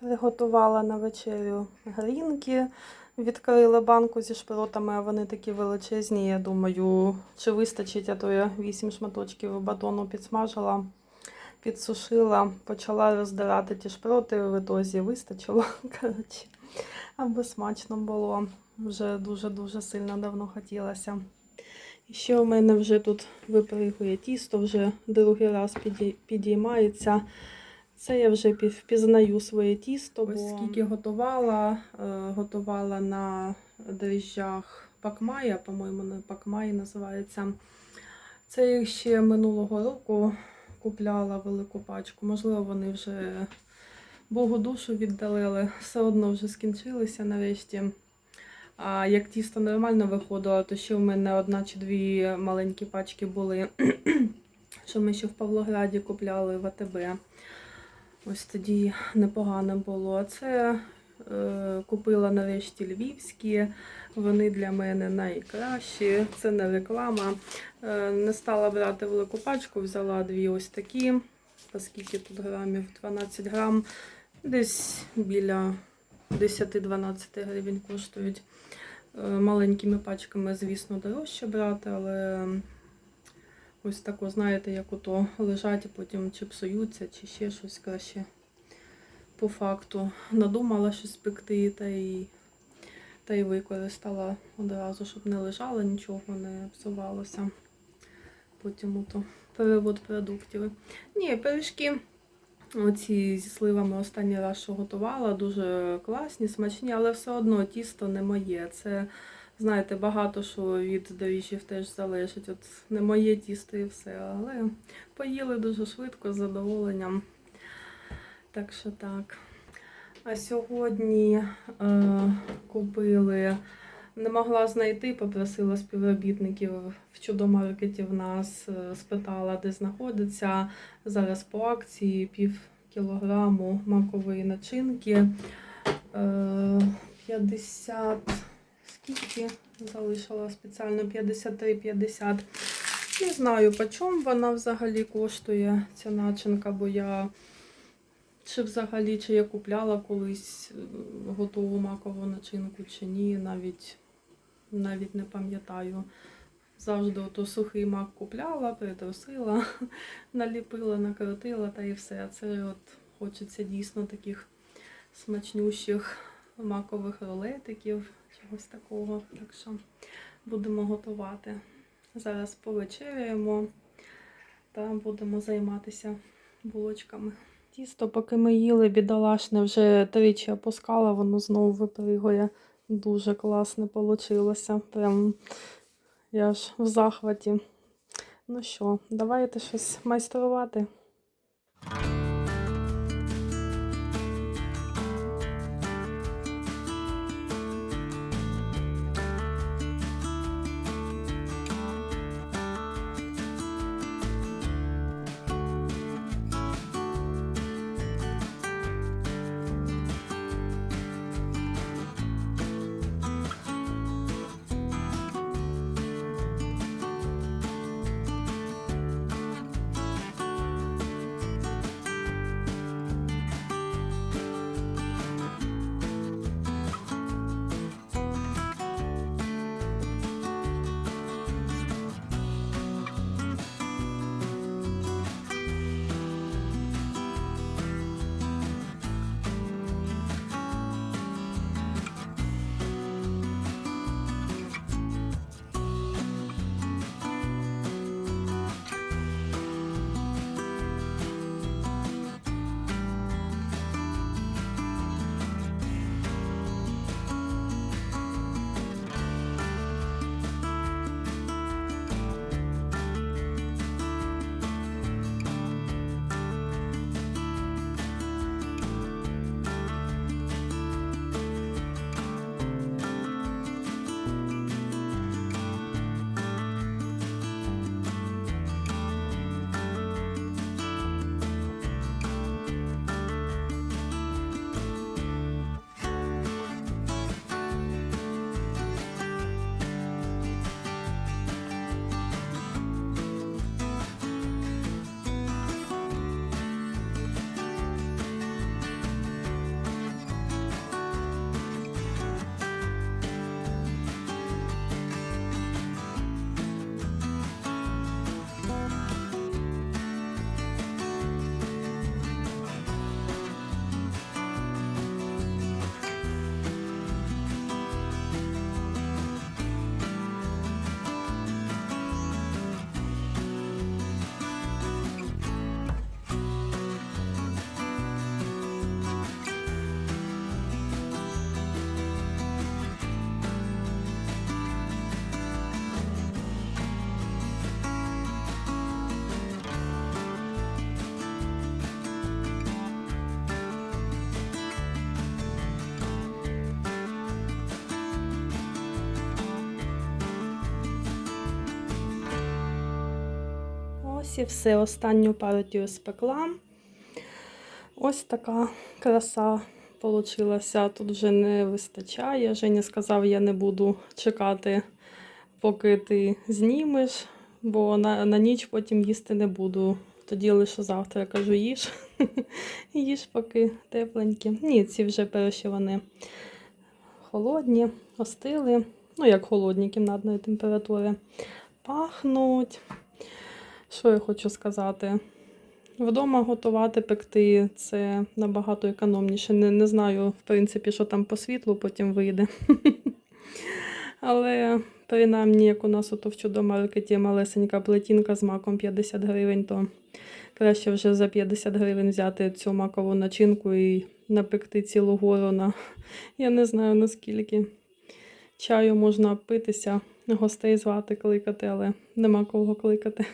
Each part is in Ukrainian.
Приготувала на вечерю грінки. Відкрила банку зі шпротами, а вони такі величезні. Я думаю, чи вистачить, а то я 8 шматочків батону підсмажила, підсушила, почала роздирати ті шпроти, в ітозі вистачило. Коротше, аби смачно було. Вже дуже-дуже сильно давно хотілося. І ще у мене вже тут випригує тісто, вже другий раз підіймається. Це я вже впізнаю своє тісто. Ось скільки готувала, е, готувала на дріжджах пакмая, по-моєму, пакмай називається. Це я ще минулого року купляла велику пачку. Можливо, вони вже Богу душу віддали, але все одно вже скінчилися нарешті. А як тісто нормально виходило, то ще в мене одна чи дві маленькі пачки були, що ми ще в Павлограді купляли в АТБ. Ось тоді непогано було. Це е, купила нарешті львівські. Вони для мене найкращі. Це не реклама. Е, не стала брати велику пачку, взяла дві ось такі. Оскільки тут грамів 12 грам, десь біля 10-12 гривень коштують. Е, Маленькими пачками, звісно, дорожче брати, але ось тако, знаєте, як ото лежать і потім чи псуються, чи ще щось краще. По факту надумала щось пекти та й, та й використала одразу, щоб не лежало, нічого не псувалося. Потім ото перевод продуктів. Ні, пиріжки оці зі сливами останній раз, що готувала, дуже класні, смачні, але все одно тісто не моє. Це, знаєте, багато що від доріжжів теж залежить. От не моє тісто і все. Але поїли дуже швидко, з задоволенням. Так що так. А сьогодні е, купили, не могла знайти, попросила співробітників в чудомаркеті в нас, е, спитала, де знаходиться. Зараз по акції пів кілограму макової начинки. Е, 50, скільки залишила спеціально 53,50. Не знаю, по чому вона взагалі коштує, ця начинка, бо я чи взагалі, чи я купляла колись е, готову макову начинку, чи ні, навіть, навіть не пам'ятаю. Завжди ото сухий мак купляла, притрусила, наліпила, накрутила та і все. Це от хочеться дійсно таких смачнющих макових рулетиків, чогось такого. Так що будемо готувати. Зараз повечеряємо та будемо займатися булочками. Тісто, поки ми їли, бідолашне вже тричі опускала, воно знову випригує. Дуже класно вийшло. Прям я ж в захваті. Ну що, давайте щось майструвати. Алісі, все останню партію спекла. Ось така краса получилася. Тут вже не вистачає. Женя сказав, я не буду чекати, поки ти знімеш, бо на, на ніч потім їсти не буду. Тоді лише завтра кажу, їж. їж поки тепленькі. Ні, ці вже перші вони холодні, остили. Ну, як холодні кімнатної температури. Пахнуть. Що я хочу сказати? Вдома готувати, пекти це набагато економніше. Не, не знаю, в принципі, що там по світлу потім вийде. Але принаймні, як у нас ото в чудомаркеті малесенька плетінка з маком 50 гривень, то краще вже за 50 гривень взяти цю макову начинку і напекти цілу гору на я не знаю наскільки. Чаю можна питися, гостей звати, кликати, але нема кого кликати.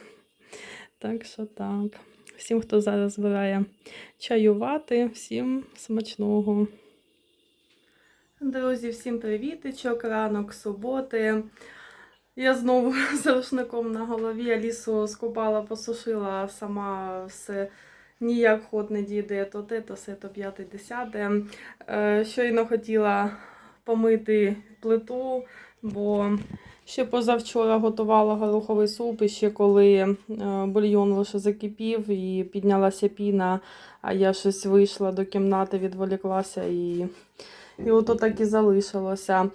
Так що так. Всім, хто зараз збирає чаювати, всім смачного. Друзі, всім привітичок, ранок суботи. Я знову з рушником на голові. Алісу скупала, посушила, сама все ніяк ход не дійде, то те, то все, то п'яте, десяте. Е, Щойно хотіла помити плиту, бо ще позавчора готувала гороховий суп, і ще коли е, бульйон лише закипів і піднялася піна, а я щось вийшла до кімнати, відволіклася і, і ото так і залишилося.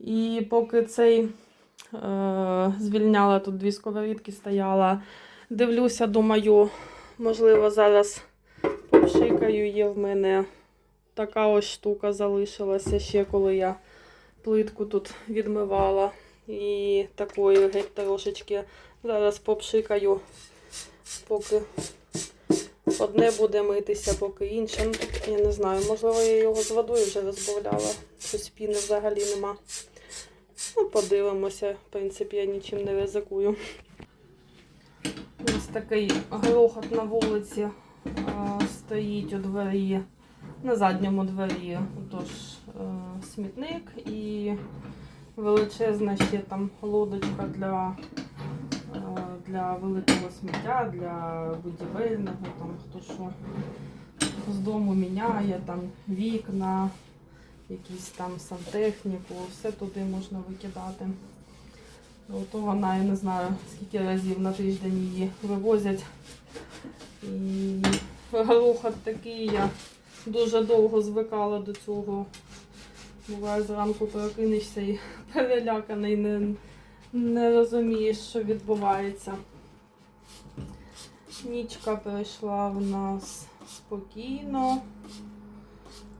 І поки цей е, звільняла тут дві сковорідки, стояла, дивлюся, думаю, можливо, зараз попшикаю, є в мене така ось штука залишилася ще, коли я плитку тут відмивала. І такої геть трошечки зараз попшикаю, поки одне буде митися, поки інше. Ну, тут, я не знаю, можливо, я його з водою вже розбавляла. Щось піни взагалі нема. Ну, подивимося. В принципі, я нічим не ризикую. Ось такий грохот на вулиці а, стоїть у двері, на задньому двері. Тож смітник і величезна ще там лодочка для, е, для великого сміття, для будівельного, там хто що з дому міняє, там вікна, якісь там сантехніку, все туди можна викидати. Ото вона, я не знаю, скільки разів на тиждень її вивозять. І горохот такий, я дуже довго звикала до цього. Буває, зранку прокинешся і переляканий, не, не розумієш, що відбувається. Нічка пройшла в нас спокійно.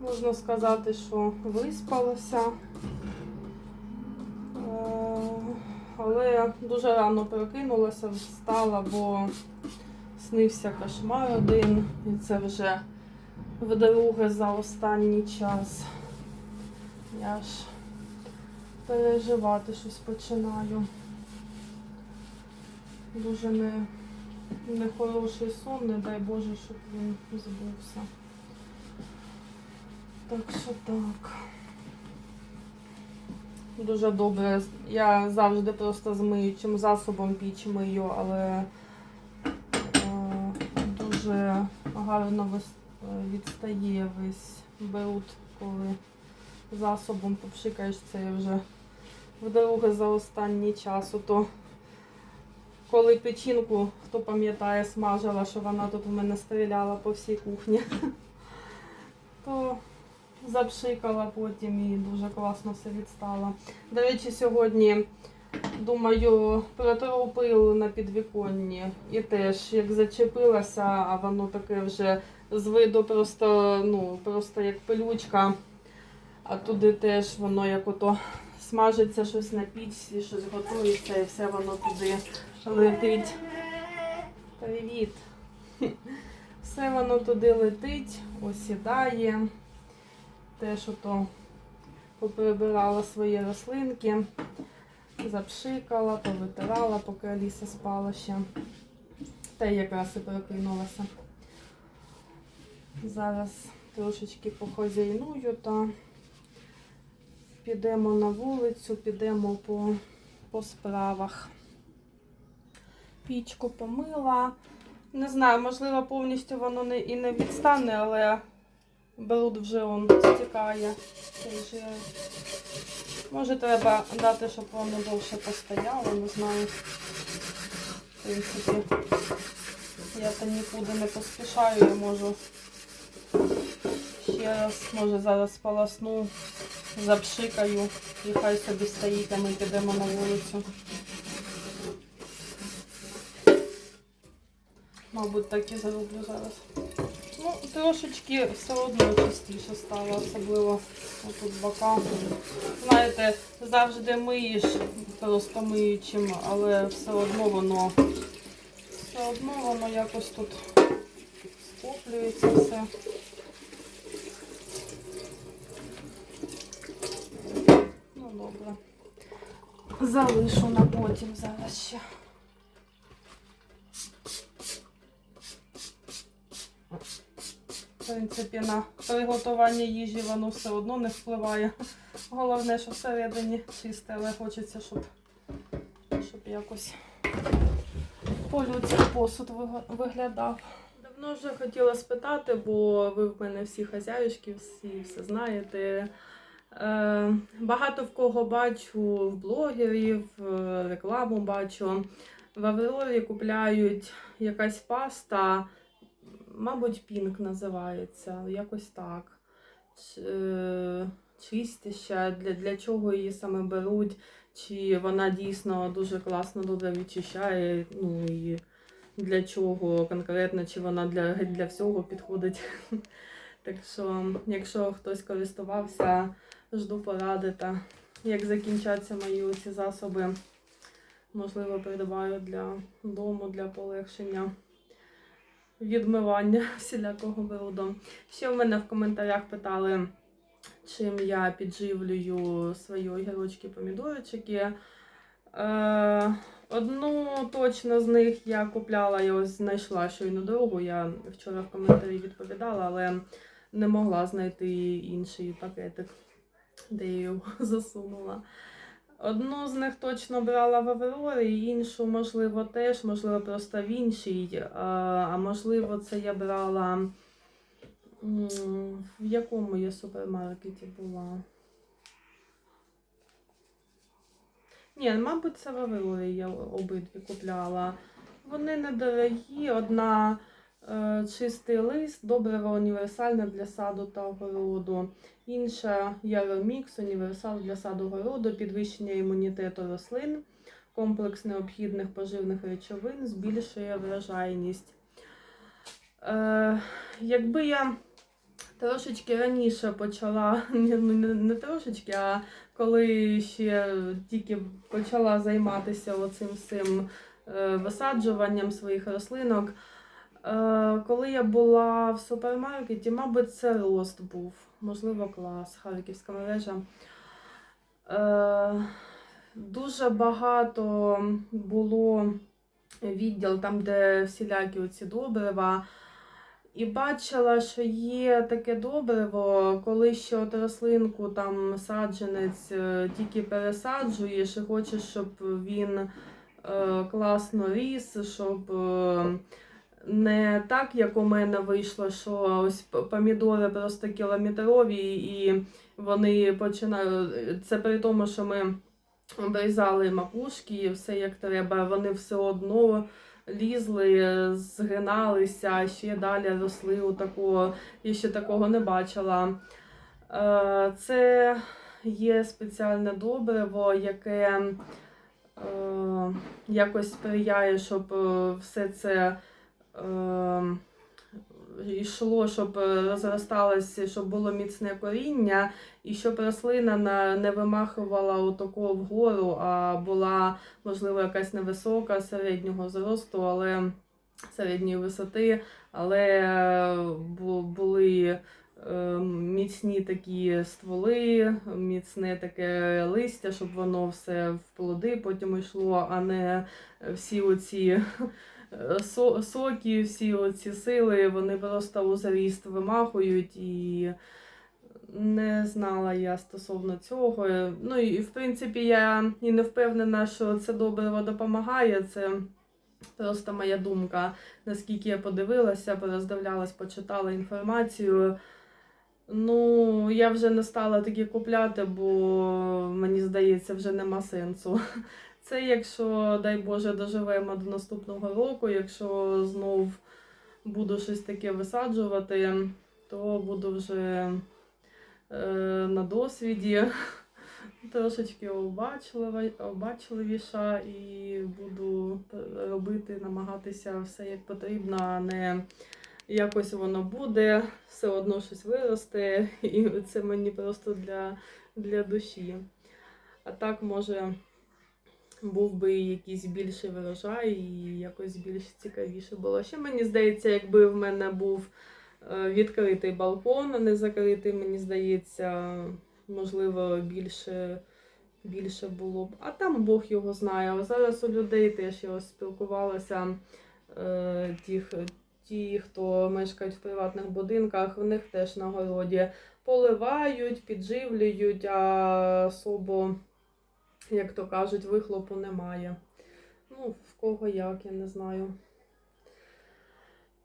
Можна сказати, що виспалася. Е, Але дуже рано прокинулася, встала, бо снився кошмар один. І це вже вдруге за останній час. Я ж переживати щось починаю. Дуже не, нехороший сон, не дай Боже, щоб він збувся. Так що так. Дуже добре. Я завжди просто з миючим засобом піч мию, але е, дуже гарно відстає весь бруд, коли засобом попшикаєш це вже вдруге за останній час. То коли печінку, хто пам'ятає, смажила, що вона тут у мене стріляла по всій кухні, то запшикала потім і дуже класно все відстала. До речі, сьогодні, думаю, протру пил на підвіконні. І теж як зачепилася, а воно таке вже з виду просто, ну, просто як пилючка. А туди теж воно як ото смажиться щось на пічці, щось готується і все воно туди летить. Привіт. Все воно туди летить, осідає. Теж ото поприбирала свої рослинки, запшикала, повитирала, поки Аліса спала ще. Та якраз і прокинулася. Зараз трошечки похозяйную та підемо на вулицю, підемо по, по справах. Пічку помила. Не знаю, можливо, повністю воно не, і не відстане, але бруд вже он стікає. цей. Може треба дати, щоб воно довше постояло, не знаю. В принципі, я там нікуди не поспішаю, я можу ще раз, може зараз полосну, запшикаю і хай собі стоїть, а ми підемо на вулицю. Мабуть, так і зроблю зараз. Ну, трошечки все одно чистіше стало, особливо отут бока. Знаєте, завжди миєш просто миючим, але все одно воно все одно воно якось тут скоплюється все. Добре. Залишу на потім зараз ще. В принципі, на приготування їжі воно все одно не впливає. Головне, що всередині чисте, але хочеться, щоб, щоб якось по-людськи посуд виглядав. Давно вже хотіла спитати, бо ви в мене всі хазяюшки, всі все знаєте. Е, багато в кого бачу в блогерів, е, рекламу бачу. В Аврорі купляють якась паста, мабуть, пінк називається, якось так. Е, для, для чого її саме беруть, чи вона дійсно дуже класно добре відчищає, ну і для чого конкретно, чи вона для, для всього підходить. Так що, якщо хтось користувався, жду поради та як закінчаться мої ці засоби, можливо, придбаю для дому, для полегшення відмивання всілякого бруду. Ще в мене в коментарях питали, чим я підживлюю свої огірочки, помідорчики. Е, одну точно з них я купляла, я ось знайшла щойно дорогу. Я вчора в коментарі відповідала, але не могла знайти інший пакетик, де я його засунула. Одну з них точно брала в Аврорі, іншу, можливо, теж, можливо, просто в іншій. А, можливо, це я брала. В якому я супермаркеті була? Ні, мабуть, це в Аврорі я обидві купляла. Вони недорогі, одна е, чистий лист, добриво універсальне для саду та огороду. Інша Яромікс, універсал для саду городу, підвищення імунітету рослин, комплекс необхідних поживних речовин, збільшує врожайність. Е, якби я трошечки раніше почала, ну, не, не трошечки, а коли ще тільки почала займатися оцим всім е, висаджуванням своїх рослинок. Е, коли я була в супермаркеті, мабуть, це рост був, можливо, клас, харківська мережа. Е, дуже багато було відділ там, де всілякі оці добрива. І бачила, що є таке добриво, коли ще от рослинку там саджанець е, тільки пересаджуєш і хочеш, щоб він е, класно ріс, щоб е, не так, як у мене вийшло, що ось помідори просто кілометрові, і вони починають. Це при тому, що ми обрізали макушки і все як треба, вони все одно лізли, згиналися, ще далі росли. у такого. Я ще такого не бачила. Е, Це є спеціальне добриво, яке е, якось сприяє, щоб е, все це йшло, щоб розросталося, щоб було міцне коріння, і щоб рослина не вимахувала отако вгору, а була, можливо, якась невисока середнього зросту, але середньої висоти, але е, були е, міцні такі стволи, міцне таке листя, щоб воно все в плоди потім йшло, а не всі оці е, соки, всі оці сили, вони просто у заріст вимахують і. Не знала я стосовно цього. Ну і в принципі я і не впевнена, що це добриво допомагає. Це Просто моя думка, наскільки я подивилася, пороздивлялась, почитала інформацію. Ну, я вже не стала такі купляти, бо мені здається, вже нема сенсу. Це якщо, дай Боже, доживемо до наступного року, якщо знов буду щось таке висаджувати, то буду вже е, на досвіді трошечки обачливіша і буду робити, намагатися все як потрібно, а не якось воно буде, все одно щось виросте, і це мені просто для, для душі. А так, може, був би якийсь більший врожай і якось більш цікавіше було. Ще мені здається, якби в мене був е, відкритий балкон, а не закритий, мені здається, можливо, більше. Більше було б. А там Бог його знає. А зараз у людей теж я спілкувалася. Е, ті, ті, хто мешкають в приватних будинках, в них теж на городі поливають, підживлюють, а особо, як то кажуть, вихлопу немає. Ну, в кого як, я не знаю.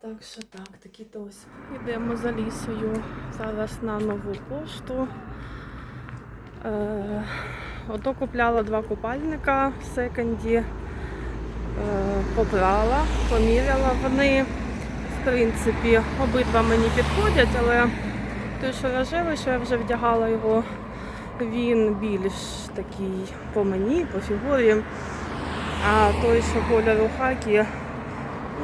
Так що так, такі то ось. Йдемо за лісою зараз на нову пошту. Е, ото купляла два купальника в секонді, е, побрала, поміряла вони. В принципі, обидва мені підходять, але той, що рожевий, що я вже вдягала його, він більш такий по мені, по фігурі. А той, що кольору хакі,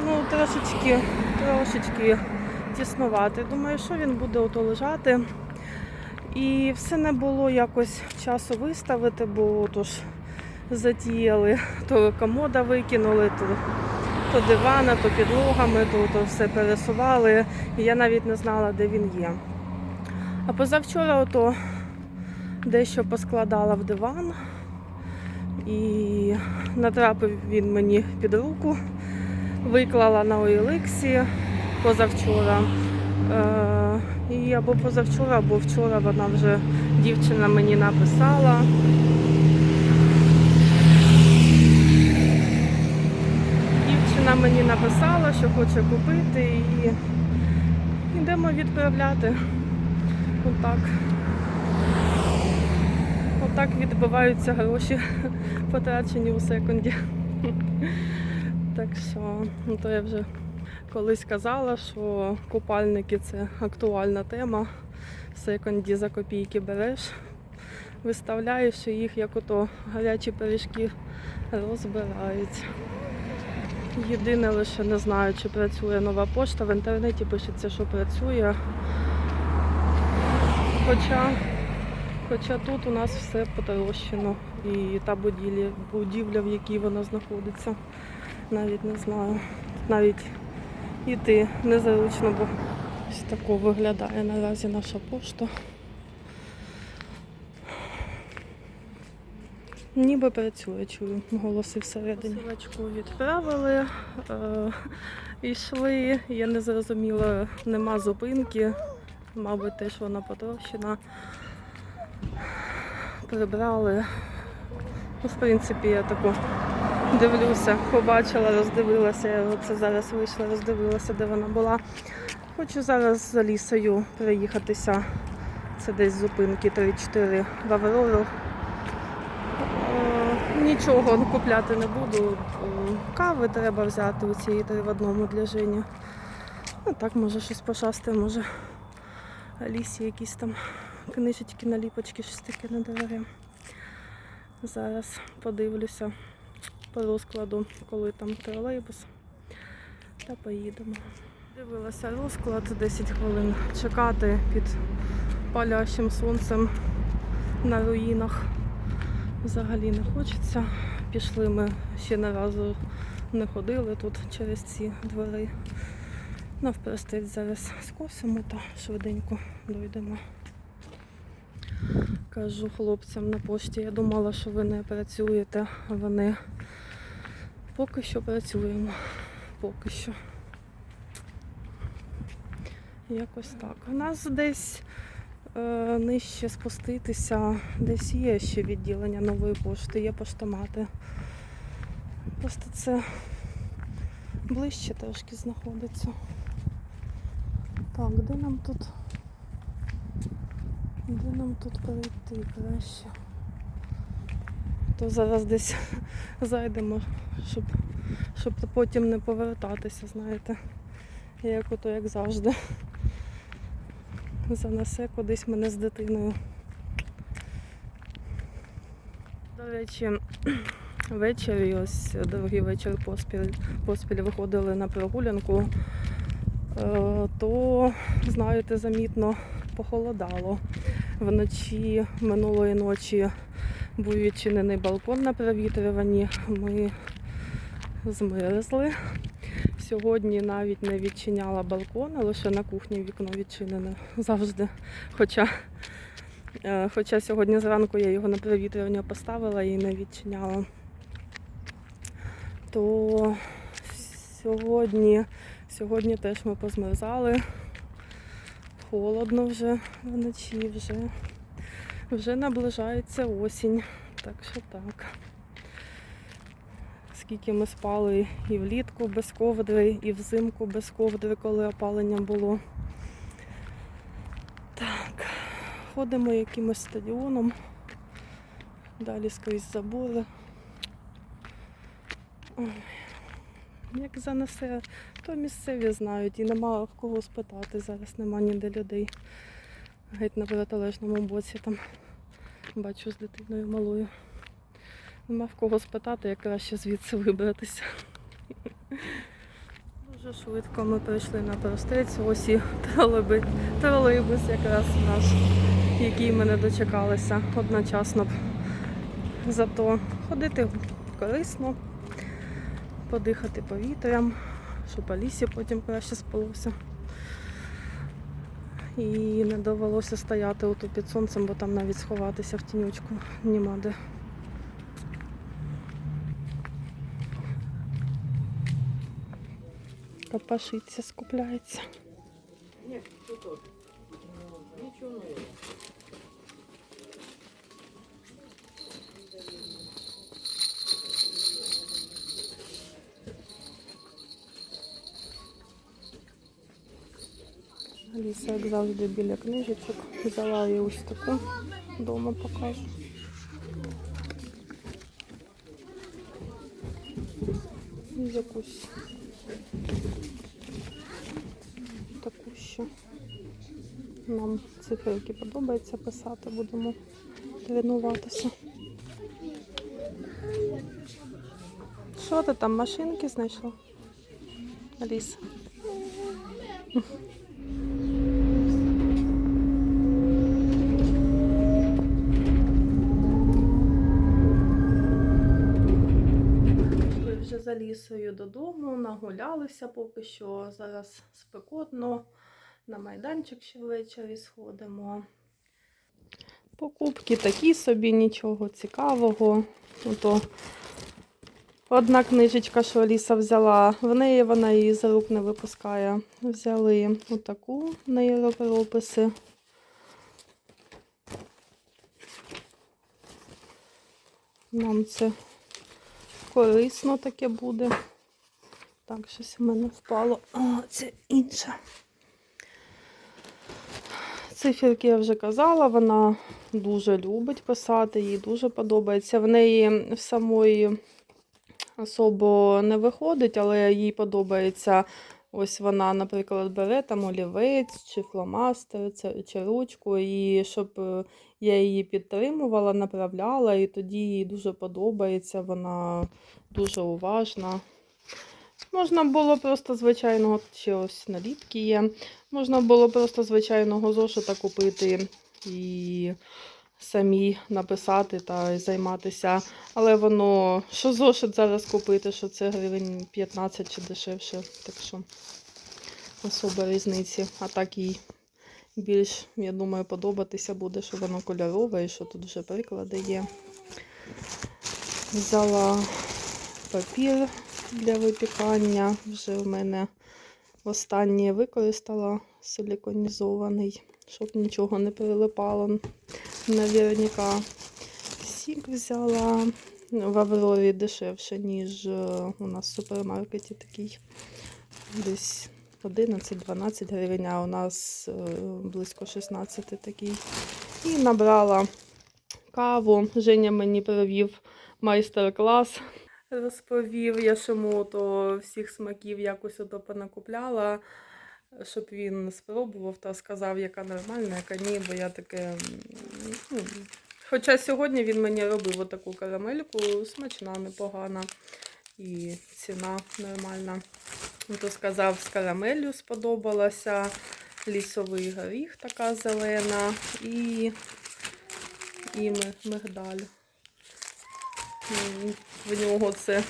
ну трошечки, трошечки тіснувати. Думаю, що він буде ото лежати. І все не було якось часу виставити, бо то ж затіяли, то комода викинули, то, то дивана, то підлогами, то, то все пересували. І я навіть не знала, де він є. А позавчора ото дещо поскладала в диван і натрапив він мені під руку, виклала на OLX позавчора. Е, і або позавчора, або вчора вона вже дівчина мені написала. Дівчина мені написала, що хоче купити і йдемо відправляти. Отак. Отак відбиваються гроші, потрачені у секунді. Так що, ну то я вже колись казала, що купальники це актуальна тема. В секонді за копійки береш, виставляєш і їх як ото гарячі пиріжки розбирають. Єдине лише не знаю, чи працює нова пошта. В інтернеті пишеться, що працює. Хоча, хоча тут у нас все потрощено. І та будівля, будівля, в якій вона знаходиться, навіть не знаю. Навіть іти незручно, бо ось тако виглядає наразі наша пошта. Ніби працює, чую голоси всередині. Посилочку відправили, е, йшли, я не зрозуміла, нема зупинки, мабуть, теж вона потрощена. Прибрали. Ну, в принципі, я таку дивлюся, побачила, роздивилася. Я оце зараз вийшла, роздивилася, де вона була. Хочу зараз за лісою переїхатися. Це десь зупинки 3-4 в Аврору. Е, Нічого купляти не буду. Е, Кави треба взяти у цієї три в одному для Жені. Ну так, може щось пошасти, може лісі якісь там книжечки, наліпочки, щось таке не дороге. Зараз подивлюся по розкладу, коли там тролейбус. Та поїдемо. Дивилася розклад 10 хвилин чекати під палящим сонцем на руїнах. Взагалі не хочеться. Пішли ми ще не разу не ходили тут через ці двори. Навпростець зараз скосимо та швиденько дойдемо. Кажу хлопцям на пошті, я думала, що ви не працюєте, а вони поки що працюємо. Поки що. Якось так. У нас десь е, нижче спуститися, десь є ще відділення нової пошти, є поштомати. Просто це ближче трошки знаходиться. Так, де нам тут? Де нам тут перейти краще? То зараз десь зайдемо, щоб, щоб потім не повертатися, знаєте. Як ото як завжди. Занесе кудись мене з дитиною. До речі, ввечері, ось другий вечір поспіль, поспіль виходили на прогулянку, е, то, знаєте, замітно похолодало. Вночі минулої ночі був відчинений балкон на провітрюванні. Ми змерзли. Сьогодні навіть не відчиняла балкон, а лише на кухні вікно відчинене завжди. Хоча, е, хоча сьогодні зранку я його на провітрювання поставила і не відчиняла. То сьогодні, сьогодні теж ми позмерзали. Холодно вже вночі, вже, вже наближається осінь. Так що так. Скільки ми спали і влітку без ковдри, і взимку без ковдри, коли опалення було. Так, ходимо якимось стадіоном. Далі скрізь забори. Ой, Як занесе, то місцеві знають і нема в кого спитати. Зараз нема ніде людей. Геть на протилежному боці там бачу з дитиною малою. Нема в кого спитати, як краще звідси вибратися. Дуже швидко ми прийшли на простець. Ось і тролейбус, тролейбус якраз наш, який ми не дочекалися одночасно. Зато ходити корисно, подихати повітрям, щоб Алісі потім краще спалося. І не довелося стояти отут під сонцем, бо там навіть сховатися в тінючку нема де. Копашиться, скупляється. Аліса, як завжди, біля книжечок. Взяла її ось таку. Дома покажу. І якусь таку ще. Нам циферки подобається писати, будемо тренуватися. Що ти там машинки знайшла? Аліса? Ми вже за лісою додому, нагулялися поки що. Зараз спекотно. На майданчик ще ввечері сходимо. Покупки такі собі, нічого цікавого. Ото одна книжечка, що Аліса взяла, в неї вона її з рук не випускає. Взяли отаку нейропрописи. Нам це корисно таке буде. Так, щось у мене впало. О, це інше. Циферки я вже казала, вона дуже любить писати, їй дуже подобається. В неї в самої особо не виходить, але їй подобається. Ось вона, наприклад, бере там олівець чи фломастер, чи ручку, і щоб е, я її підтримувала, направляла, і тоді їй дуже подобається, вона дуже уважна. Можна було просто звичайного, ще ось є. Можна було просто звичайного зошита купити і самі написати та займатися. Але воно, що зошит зараз купити, що це гривень 15 чи дешевше. Так що особа різниці. А так їй більш, я думаю, подобатися буде, що воно кольорове і що тут вже приклади є. Взяла папір для випікання. Вже в мене останнє використала силіконізований, щоб нічого не прилипало наверняка. Сік взяла, в Аврорі дешевше, ніж е, у нас в супермаркеті такий. Десь 11-12 гривень, а у нас е, близько 16 такий. І набрала каву. Женя мені провів майстер-клас. Розповів я ж йому то всіх смаків якось ото понакупляла, щоб він спробував та сказав, яка нормальна, яка ні, бо я таке. ну, Хоча сьогодні він мені робив отаку карамельку, смачна, непогана. І ціна нормальна. То сказав, з карамеллю сподобалася. Лісовий горіх така зелена і, і мигдаль. В нього це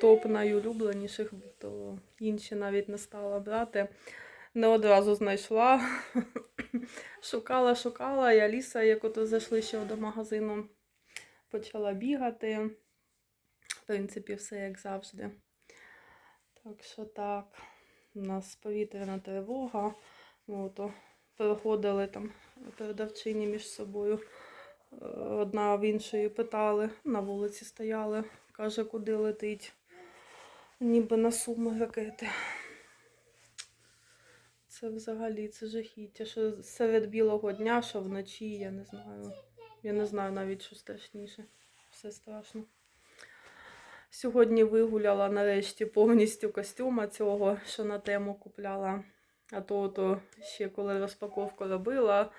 топ найулюбленіших, то інші навіть не стала брати. Не одразу знайшла. шукала, шукала. Я ліса, як ото зайшли ще до магазину, почала бігати. В принципі, все як завжди. Так що так, у нас повітряна тривога. Ото переходили там продавчині між собою. Е, Одна в іншої питали, на вулиці стояли, каже, куди летить. Ніби на суми ракети. Це взагалі це жахіття. Що серед білого дня, що вночі, я не знаю. Я не знаю навіть, що страшніше. Все страшно. Сьогодні вигуляла нарешті повністю костюма цього, що на тему купляла. А то, то ще коли розпаковку робила,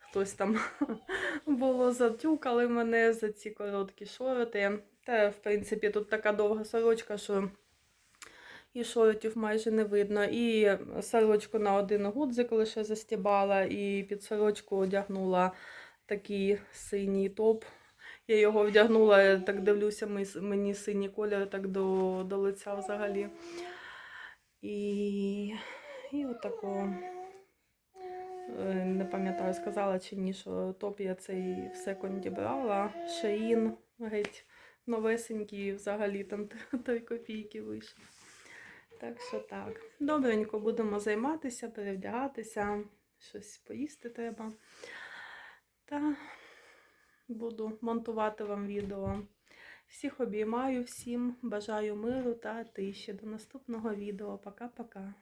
хтось там було затюкали мене за ці короткі шорти. Та, в принципі, тут така довга сорочка, що і шортів майже не видно. І сорочку на один гудзик лише застібала, і під сорочку одягнула такий синій топ. Я його вдягнула, я так дивлюся, мені синій колір так до, до лиця взагалі. І, і отако. Е, Не пам'ятаю, сказала чи ні, що топ я цей в секунді брала. Шеїн геть новесенький, взагалі там 3 копійки вийшов. Так що так. Добренько будемо займатися, перевдягатися, щось поїсти треба. Та буду монтувати вам відео. Всіх обіймаю, всім бажаю миру та тиші. До наступного відео. Пока-пока.